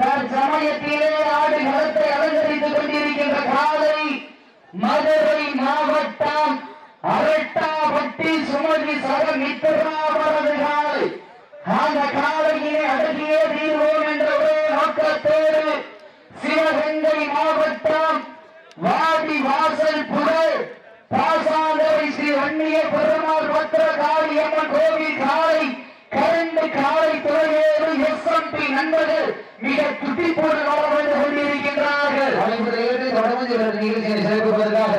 தற்சமயத்திலே ஆடு களத்தை அலங்கரித்துக் கொண்டிருக்கின்ற காலை மதுரை மாவட்டம் அரட்டாபட்டி சுமதி சக மித்திராவரது காலை. அந்த காலையிலே அடங்கியே தீர்வோம் என்ற ஒரே நோக்கத்தோடு சிவகங்கை மாவட்டம் வாடி வாசல் புகழ். பாசாந்தரை ஸ்ரீ அந்நிய பெருமாள் பத்திர காளி அம்மன் கோவில் காலை கரண்டு காலை துறையை நண்பர்கள் மிக துட்டிப்போடு வந்து கொண்டிருக்கின்றார்கள். நிகழ்ச்சியை சிறப்பிப்பதற்காக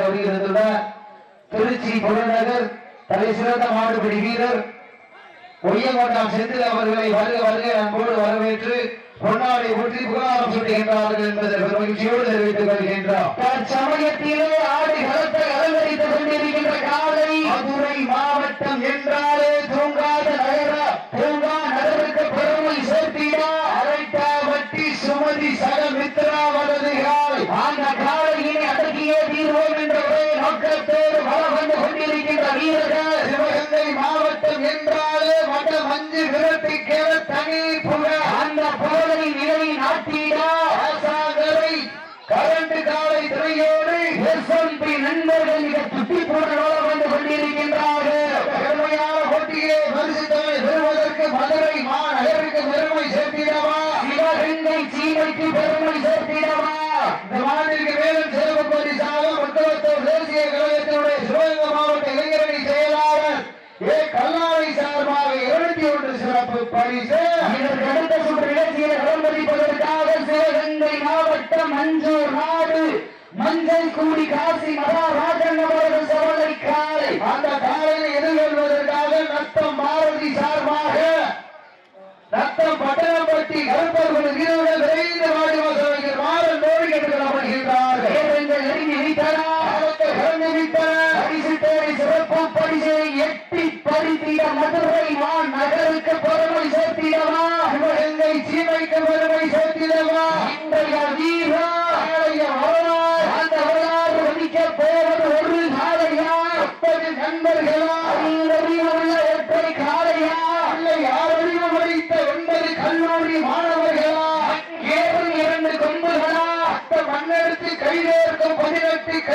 திருச்சி புறநகர் தலை சிறந்த மாடுபிடி வீரர் ஒய்யங்கோட்டாம் செந்தில் அவர்களை வருக வருக அன்போடு வரவேற்று பொன்னாடை ஊற்றி புகழாரம் சுட்டுகின்றார்கள் என்பதற்கு மகிழ்ச்சியோடு தெரிவித்துக் கொள்கின்றார் தற்சமயத்திலே ஆடுகள் சேர்த்திடவா இளவெங்கை சீமைக்கு பெருமை சேர்த்திடவா? இந்த மாதிரி வேலை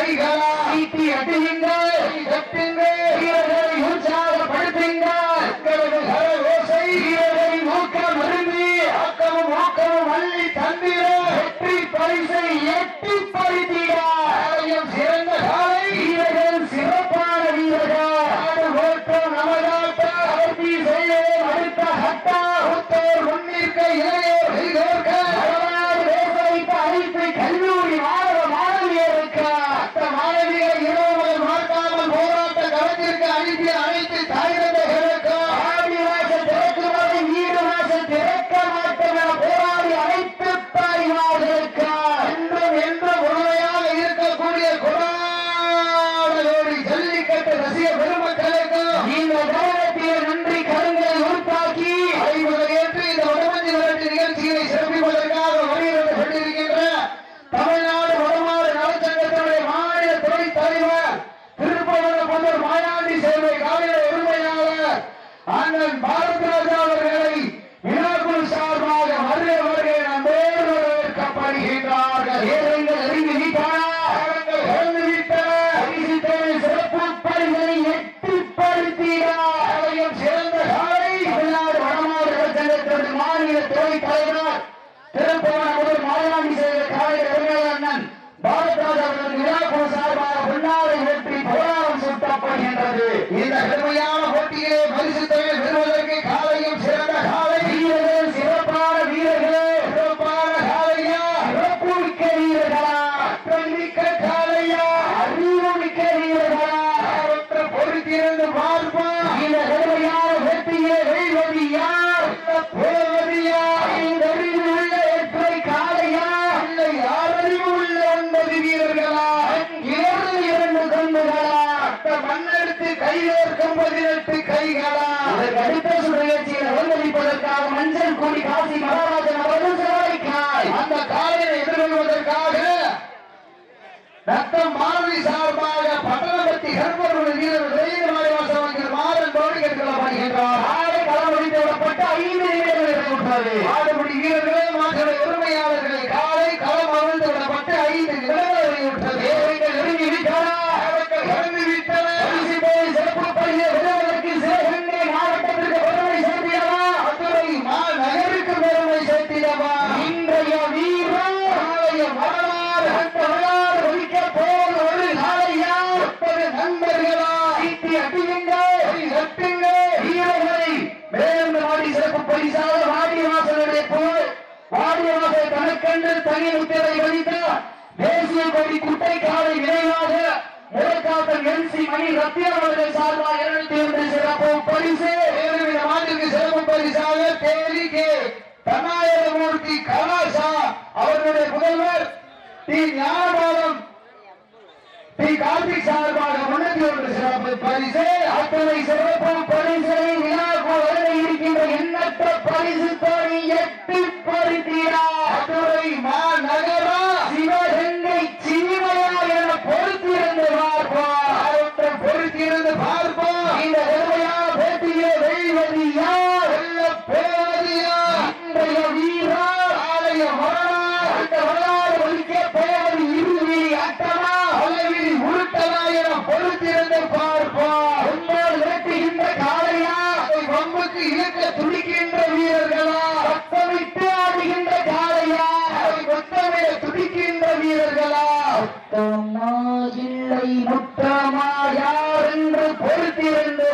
கைகளா நீட்டி அட்டுகின்றார் உற்சாகப்படுத்துகின்றார் வீரரை ஊக்கம் அருந்தி. அக்கமும் ஊக்கமும் அள்ளி தந்திர வெற்றி பரிசை வைப்பதற்காக மஞ்சள் கொடி காசி மகாராஜன் அவர்கள் செலவழிக்கிறார். அந்த காலையை எதிர்கொள்வதற்காக ரத்தம் மாணவி சார்பாக பட்டணபத்தி கர்ப்பருடைய வீரர் வெளியில் மாநிவாசம் அவர்கள் மாதம் தோடி கேட்கப்படுகின்றார் ஆடை களமடித்து விடப்பட்டு ஐந்து வீரர்கள் சமையல் உத்தரவை வெளியிட்ட தேசிய கோடி குட்டை காலை விரைவாக முறைக்காத்தல் எல்சி மணி ரத்தியன் அவர்கள் சார்பாக இருநூத்தி ஒன்று சிறப்பு பரிசு. ஆண்டுக்கு சிறப்பு பரிசாக தேனி கே கண்ணாயிரமூர்த்தி கலாஷா அவர்களுடைய முதல்வர் டி ஞானபாலம் டி கார்த்திக் சார்பாக வேண்டும்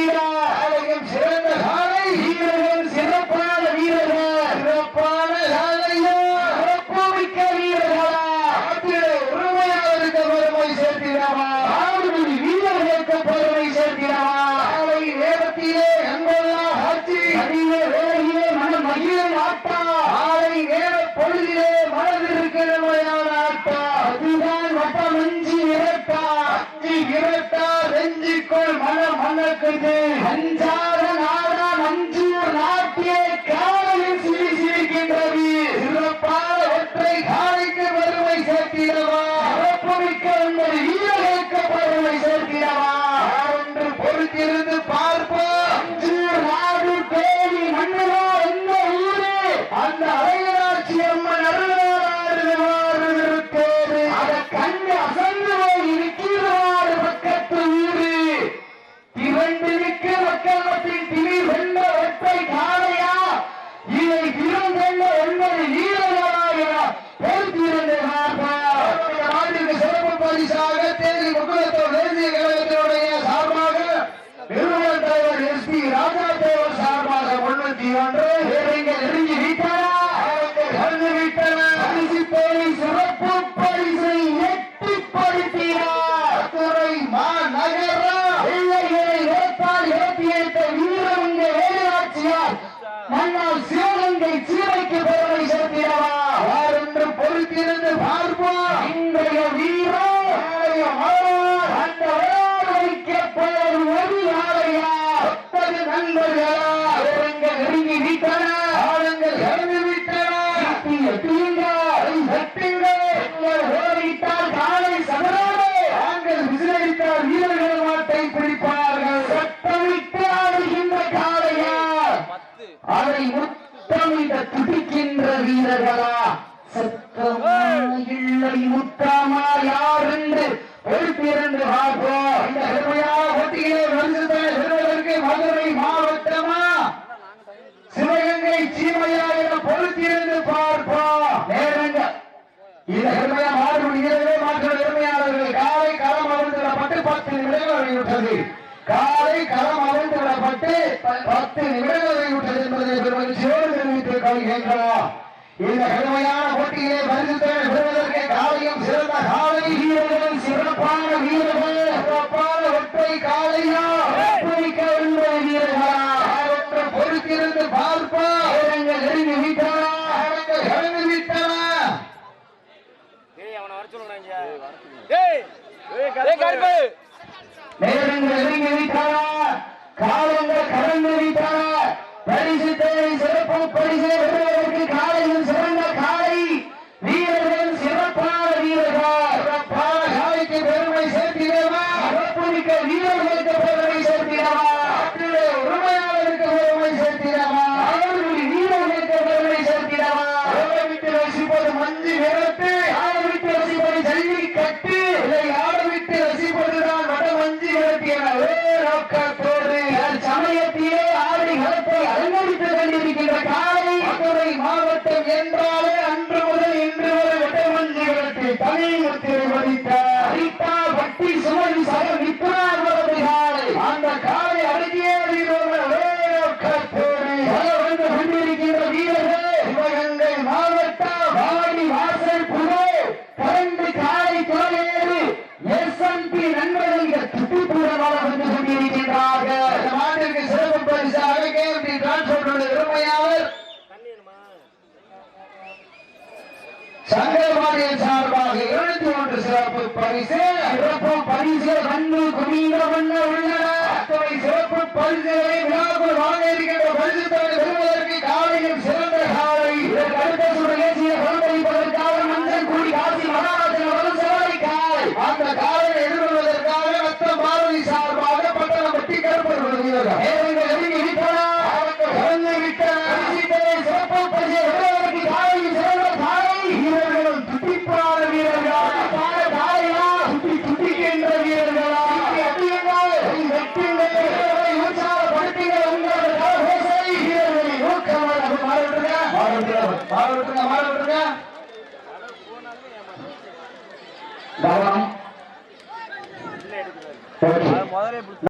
வீரா சாலையும் சிறந்த சாலை. வீரர்கள் சிறப்பான வீரர்கள். சிறப்பான சாலையோ. சிறப்பு மிக்க வீரர்களா. ஆற்றிலே உரிமையாளருக்கு பெருமை சேர்த்திடவா. ஆறுமணி வீரர்களுக்கு பெருமை சேர்த்திடவா. மகிழ மாட்டான் வருகின்றோம் இந்த கடுமையான போட்டியிலே பரிசு பெறுவதற்கு காலையும் சிறந்த காலை வீரர்கள் சிறப்பான வீரர்கள். சிறப்பான ஒற்றை காலையா? ஒற்றைக்க உண்மை வீரர்களா? பொறுத்திருந்து பார்ப்பா? நேரங்கள் நெருங்கி விட்டன நேரங்கள் அவனை வர சொல்லுங்க பரிசை பரிசு சிறப்பு பரிசு கண்ணு குமிந்த வண்ண உள்ளன. சிறப்பு பரிசுகளை விழாக்குள் வாங்க இருக்கின்ற பரிசு தலைவர்